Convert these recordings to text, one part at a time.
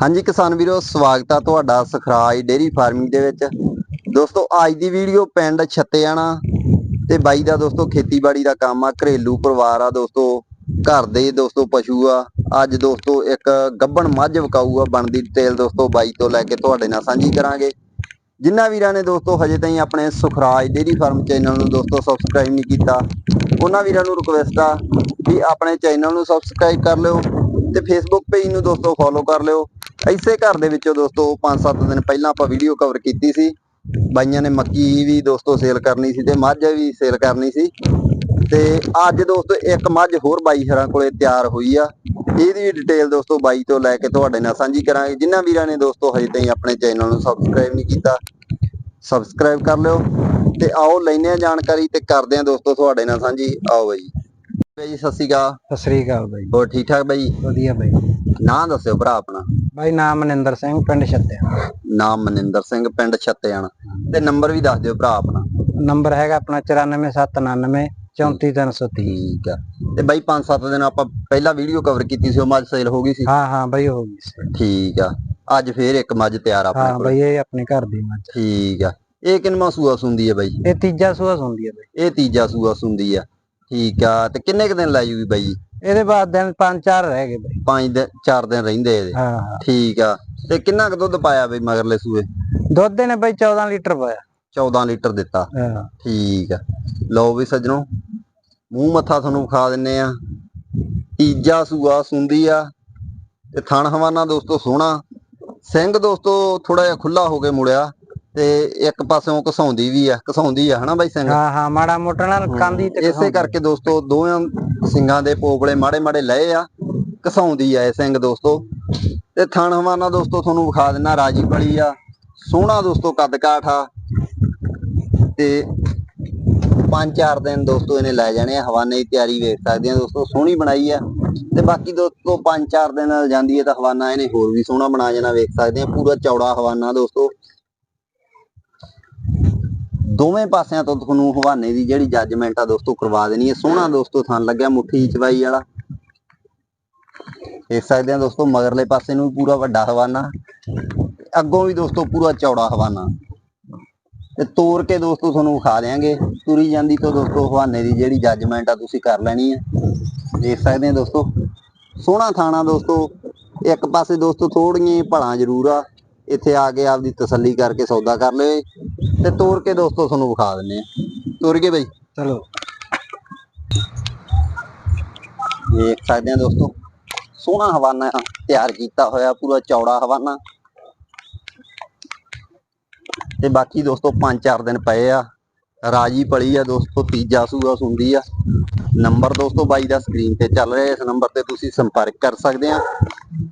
ਹਾਂਜੀ ਕਿਸਾਨ ਵੀਰੋ, ਸਵਾਗਤ ਆ ਤੁਹਾਡਾ ਸਖਰਾਜ ਡੇਰੀ ਫਾਰਮਿੰਗ ਦੇ ਵਿੱਚ। ਦੋਸਤੋ, ਅੱਜ ਦੀ ਵੀਡੀਓ ਪਿੰਡ ਛੱਤਿਆਣਾ ਤੇ ਬਾਈ ਦਾ ਦੋਸਤੋ, ਖੇਤੀਬਾੜੀ ਦਾ ਕੰਮ ਆ, ਘਰੇਲੂ ਪਰਿਵਾਰ ਆ ਦੋਸਤੋ, ਘਰ ਦੇ ਦੋਸਤੋ ਪਸ਼ੂ ਆ। ਅੱਜ ਦੋਸਤੋ, ਇੱਕ ਗੱਬਣ ਮੱਝ ਵਿਕਾਊ ਆ, ਬਣਦੀ ਡਿਟੇਲ ਦੋਸਤੋ ਬਾਈ ਤੋਂ ਲੈ ਕੇ ਤੁਹਾਡੇ ਨਾਲ ਸਾਂਝੀ ਕਰਾਂਗੇ। ਜਿਨ੍ਹਾਂ ਵੀਰਾਂ ਨੇ ਦੋਸਤੋ, ਹਜੇ ਤਾਈਂ ਆਪਣੇ ਸੁਖਰਾਜ ਡੇਰੀ ਫਾਰਮ ਚੈਨਲ ਨੂੰ ਦੋਸਤੋ ਸਬਸਕ੍ਰਾਈਬ ਨਹੀਂ ਕੀਤਾ, ਉਹਨਾਂ ਵੀਰਾਂ ਨੂੰ ਰਿਕੁਐਸਟ ਆ ਵੀ ਆਪਣੇ ਚੈਨਲ ਨੂੰ ਸਬਸਕ੍ਰਾਈਬ ਕਰ ਲਿਓ ਤੇ ਫੇਸਬੁੱਕ ਪੇਜ ਨੂੰ ਦੋਸਤੋ ਫੋਲੋ ਕਰ ਲਿਓ। ਇਸੇ ਘਰ ਦੇ ਵਿੱਚੋਂ ਦੋਸਤੋ 5-7 ਦਿਨ ਪਹਿਲਾਂ ਆਪਾਂ ਵੀਡੀਓ ਕਵਰ ਕੀਤੀ ਸੀ। ਬਾਈਆਂ ਨੇ ਮੱਕੀ ਵੀ ਦੋਸਤੋ ਸੇਲ ਕਰਨੀ ਸੀ ਤੇ ਮੱਝ ਵੀ ਸੇਲ ਕਰਨੀ ਸੀ। ਤੇ ਅੱਜ ਦੋਸਤੋ ਇੱਕ ਮੱਝ ਹੋਰ ਬਾਈ ਹਰਾਂ ਕੋਲੇ ਤਿਆਰ ਹੋਈ ਆ। ਇਹਦੀ ਵੀ ਡਿਟੇਲ ਦੋਸਤੋ ਬਾਈ ਤੋਂ ਲੈ ਕੇ ਤੁਹਾਡੇ ਨਾਲ ਸਾਂਝੀ ਕਰਾਂਗੇ। ਜਿਨ੍ਹਾਂ ਵੀਰਾਂ ਨੇ ਦੋਸਤੋ ਹਜੇ ਤਾਈਂ ਆਪਣੇ ਚੈਨਲ ਨੂੰ ਸਬਸਕ੍ਰਾਈਬ ਨਹੀਂ ਕੀਤਾ ਸਬਸਕ੍ਰਾਈਬ ਕਰ ਲਿਓ ਤੇ ਆਓ ਲੈਨੇ ਆ ਜਾਣਕਾਰੀ ਤੇ ਕਰਦੇ ਆ ਦੋਸਤੋ ਤੁਹਾਡੇ ਨਾਲ ਸਾਂਝੀ। ਆਓ ਬਾਈ। ਬਾਈ ਸਤਿ ਸ਼੍ਰੀ ਅਕਾਲ। ਸਤਿ ਸ੍ਰੀ ਅਕਾਲ ਬਾਈ। ਹੋਰ ਠੀਕ ਠਾਕ ਬਾਈ ਵਧੀਆ ਬਾਈ ਨਾਂ ਦੱਸਿਓ ਭਰਾ ਆਪਣਾ। ਬਾਈ ਨਾਮ ਮਨਿੰਦਰ ਸਿੰਘ ਪਿੰਡ ਛੱਤਿਆ। ਨਾਮ ਮਨਿੰਦਰ ਸਿੰਘ ਪਿੰਡ ਛੱਤਿਆਣਾ ਤੇ ਨੰਬਰ ਵੀ ਦੱਸ ਦਿਓ ਭਰਾ ਆਪਣਾ। ਨੰਬਰ ਹੈਗਾ ਆਪਣਾ 94799 34330 ਠੀਕ ਆ। ਤੇ ਬਾਈ 5-7 ਦਿਨ ਆਪਾਂ ਪਹਿਲਾਂ ਵੀਡੀਓ ਕਵਰ ਕੀਤੀ ਸੀ ਉਹ ਮੱਝ ਸੇਲ ਹੋ ਗਈ ਸੀ? ਹਾਂ ਹਾਂ ਬਾਈ ਹੋ ਗਈ ਸੀ। ਠੀਕ ਆ। ਅੱਜ ਫੇਰ ਇੱਕ ਮੱਝ ਤਿਆਰ ਆ ਆਪਣੇ ਹਾਂ ਕੋਲ। ਬਾਈ ਇਹ ਆਪਣੇ ਘਰ ਦੀ ਮੱਝ ਠੀਕ ਆ। ਇਹ ਕਿੰਨਵਾਂ ਸੂਆ ਸੁੰਦੀ ਆ ਬਾਈ? ਇਹ ਤੀਜਾ ਸੂਆ ਹੁੰਦੀ ਹੈ ਬਾਈ। ਇਹ ਤੀਜਾ ਸੂਆ ਸੁੰਦੀ ਆ। ਠੀਕ ਆ। ਤੇ ਕਿੰਨੇ ਕੁ ਦਿਨ ਲੈ ਜੂਗੀ ਬਾਈ? ਇਹਦੇ ਬਾਅਦ ਦਿਨ ਪੰਜ ਚਾਰ ਰਹਿ ਗਏ ਬਾਈ। ਪੰਜ ਦਿਨ ਚਾਰ ਦਿਨ ਰਹਿੰਦੇ ਇਹਦੇ। ਹਾਂ। ਠੀਕ ਆ। ਤੇ ਕਿੰਨਾ ਕੁ ਦੁੱਧ ਪਾਇਆ ਬਈ ਮਗਰਲੇ ਸੂਏ? ਦੁੱਧ ਨੇ ਬਾਈ 14 ਲੀਟਰ ਪਾਇਆ। 14 ਲੀਟਰ ਦਿੱਤਾ। ਹਾਂ। ਠੀਕ ਆ। ਲਓ ਵੀ ਸੱਜਣੋ ਮੂੰਹ ਮੱਥਾ ਤੁਹਾਨੂੰ ਵਿਖਾ ਦਿੰਨੇ ਆ। ਤੀਜਾ ਸੂਆ ਸੁੰਦੀ ਆ। ਤੇ ਥਣ ਹਵਾਨਾ ਦੋਸਤੋ ਸੋਹਣਾ। ਸਿੰਘ ਦੋਸਤੋ ਥੋੜਾ ਜਿਹਾ ਖੁੱਲਾ ਹੋ ਕੇ ਮੁੜਿਆ। ਤੇ ਇੱਕ ਪਾਸਿਓਂ ਘਸਾਉਂਦੀ ਵੀ ਆ ਘਸਾਉਂਦੀ ਆ ਹਨਾ ਬਾਈ ਸਿੰਘ? ਹਾਂ ਹਾਂ ਮਾੜਾ ਮੋਟਾ ਨਾਲ ਕਾਂਦੀ ਤੇ ਇਸੇ ਕਰਕੇ ਦੋਸਤੋ ਦੋਹਾਂ ਸਿੰਘਾਂ ਦੇ ਪੋਪਲੇ ਮਾੜੇ ਮਾੜੇ ਲਏ ਆ ਘਸਾਉਂਦੀ ਆ ਇਹ ਸਿੰਘ ਦੋਸਤੋ। ਤੇ ਥਣ ਹਵਾਨਾ ਦੋਸਤੋ ਤੁਹਾਨੂੰ ਵਿਖਾ ਦਿੰਨਾ ਰਾਜੀ ਬਲੀ ਆ ਸੋਹਣਾ ਦੋਸਤੋ ਕੱਦ ਕਾਠ ਆ। ਤੇ ਪੰਜ ਚਾਰ ਦਿਨ ਦੋਸਤੋ ਇਹਨੇ ਲੈ ਜਾਣੇ ਆ ਹਵਾਨੇ ਦੀ ਤਿਆਰੀ ਵੇਖ ਸਕਦੇ ਆ ਦੋਸਤੋ ਸੋਹਣੀ ਬਣਾਈ ਆ। ਤੇ ਬਾਕੀ ਦੋਸਤੋ ਪੰਜ ਚਾਰ ਦਿਨ ਜਾਂਦੀ ਹੈ ਤਾਂ ਹਵਾਨਾ ਇਹਨੇ ਹੋਰ ਵੀ ਸੋਹਣਾ ਬਣਾ ਜਾਣਾ ਵੇਖ ਸਕਦੇ ਆ ਪੂਰਾ ਚੌੜਾ ਹਵਾਨਾ ਦੋਸਤੋ। ਦੋਵੇਂ ਪਾਸਿਆਂ ਤੋਂ ਤੁਹਾਨੂੰ ਹਵਾਨੇ ਦੀ ਜਿਹੜੀ ਜੱਜਮੈਂਟ ਆ ਦੋਸਤੋ ਕਰਵਾ ਦੇਣੀ ਹੈ। ਸੋਹਣਾ ਦੋਸਤੋ ਥਣ ਲੱਗਿਆ ਮੁੱਠੀ ਚਵਾਈ ਵਾਲਾ। ਦੇਖ ਸਕਦੇ ਆ ਦੋਸਤੋ ਮਗਰਲੇ ਪਾਸੇ ਨੂੰ ਵੀ ਪੂਰਾ ਵੱਡਾ ਹਵਾਨਾ। ਅੱਗੋਂ ਵੀ ਦੋਸਤੋ ਪੂਰਾ ਚੌੜਾ ਹਵਾਨਾ। ਤੇ ਤੋੜ ਕੇ ਦੋਸਤੋ ਤੁਹਾਨੂੰ ਵਿਖਾ ਦਿਆਂਗੇ। ਤੁਰੀ ਜਾਂਦੀ ਤੋਂ ਦੋਸਤੋ ਹਵਾਨੇ ਦੀ ਜਿਹੜੀ ਜੱਜਮੈਂਟ ਆ ਤੁਸੀਂ ਕਰ ਲੈਣੀ ਹੈ। ਦੇਖ ਸਕਦੇ ਆ ਦੋਸਤੋ। ਸੋਹਣਾ ਥਾਣਾ ਦੋਸਤੋ। ਇੱਕ ਪਾਸੇ ਦੋਸਤੋ ਥੋੜੀਆਂ ਭਲਾਂ ਜ਼ਰੂਰ ਆ। ਇੱਥੇ ਆ ਕੇ ਆਪਦੀ ਤਸੱਲੀ ਕਰਕੇ ਸੌਦਾ ਕਰ ਲਿਓ ਤੇ ਤੋੜ ਕੇ ਦੋਸਤੋ ਤੁਹਾਨੂੰ ਵਿਖਾ ਦਿੰਨੇ ਆ ਤੋੜ ਕੇ ਬਈ। ਚਲੋ। ਦੇਖ ਸਕਦੇ ਆ ਦੋਸਤੋ। ਸੋਹਣਾ ਹਵਾਨਾ ਤਿਆਰ ਕੀਤਾ ਹੋਇਆ ਪੂਰਾ ਚੌੜਾ ਹਵਾਨਾ। ਤੇ ਬਾਕੀ ਦੋਸਤੋ 5-4 ਦਿਨ ਪਏ ਆ। ਰਾਜੀ ਪਲੀ ਆ ਦੋਸਤੋ ਤੀਜਾ ਸੂਆ ਸੁੰਦੀ ਆ। ਨੰਬਰ ਦੋਸਤੋ ਬਾਈ ਦਾ ਸਕਰੀਨ ਤੇ ਚੱਲ ਰਿਹਾ ਇਸ ਨੰਬਰ ਤੇ ਤੁਸੀਂ ਸੰਪਰਕ ਕਰ ਸਕਦੇ ਆ।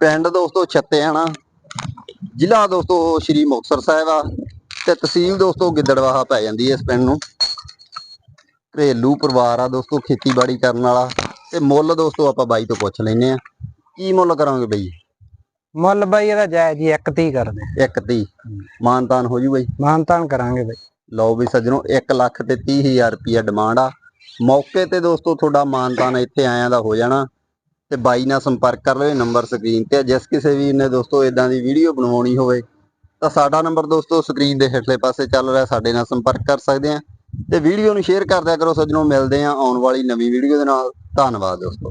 ਪਿੰਡ ਦੋਸਤੋ ਛੱਤਿਆਣਾ। ਜ਼ਿਲ੍ਹਾ ਦੋਸਤੋ ਸ਼੍ਰੀ ਮੁਕਤਸਰ ਸਾਹਿਬ ਆ। ਤੇ ਤਹਿਸੀਲ ਦੋਸਤੋ ਗਿੱਦੜਵਾਹਾ ਪੈ ਜਾਂਦੀ ਹੈ ਇਸ ਪਿੰਡ ਨੂੰ। ਘਰੇਲੂ ਪਰਿਵਾਰ ਆ ਦੋਸਤੋ ਖੇਤੀਬਾੜੀ ਕਰਨ ਵਾਲਾ। ਤੇ ਮੁੱਲ ਦੋਸਤੋ ਆਪਾਂ ਬਾਈ ਤੋਂ ਪੁੱਛ ਲੈਨੇ ਆ। ਕੀ ਮੁੱਲ ਕਰਾਂਗੇ ਬਈ? ਮੁੱਲ ਬਾਈ ਇਹਦਾ ਜਾਇਜ਼ ਜੀ ਇੱਕ ਤੀ ਕਰਦੇ। ਇੱਕ ਤੀ ਮਾਨਤਾਨ ਹੋ ਜੂ ਬਈ? ਮਾਨਤਾਨ ਕਰਾਂਗੇ ਬਾਈ। ਲਓ ਵੀ ਸੱਜਣੋ 1 ਲੱਖ ਤੇ 30000 ਰੁਪਿਆ ਡਿਮਾਂਡ ਆ। ਮੌਕੇ ਤੇ ਦੋਸਤੋ ਤੁਹਾਡਾ ਮਾਨਤਾਨ ਇੱਥੇ ਆਇਆਂ ਦਾ ਹੋ ਜਾਣਾ। ਤੇ ਬਾਈ ਨਾਲ ਸੰਪਰਕ ਕਰ ਲਓ ਇਹ ਨੰਬਰ ਸਕਰੀਨ ਤੇ। ਜਿਸ ਕਿਸੇ ਵੀਰ ਨੇ ਦੋਸਤੋ ਇਦਾਂ ਦੀ ਵੀਡੀਓ ਬਣਵਾਉਣੀ ਹੋਵੇ ਤਾਂ ਸਾਡਾ ਨੰਬਰ ਦੋਸਤੋ ਸਕਰੀਨ ਦੇ ਹੇਠਲੇ ਪਾਸੇ ਚੱਲ ਰਿਹਾ, ਸਾਡੇ ਨਾਲ ਸੰਪਰਕ ਕਰ ਸਕਦੇ ਆ ਤੇ ਵੀਡੀਓ ਨੂੰ ਸ਼ੇਅਰ ਕਰ ਦਿਆ ਕਰੋ ਸੱਜਣੋ, ਮਿਲਦੇ ਆ ਆਉਣ ਵਾਲੀ ਨਵੀਂ ਵੀਡੀਓ ਦੇ ਨਾਲ। ਧੰਨਵਾਦ ਦੋਸਤੋ।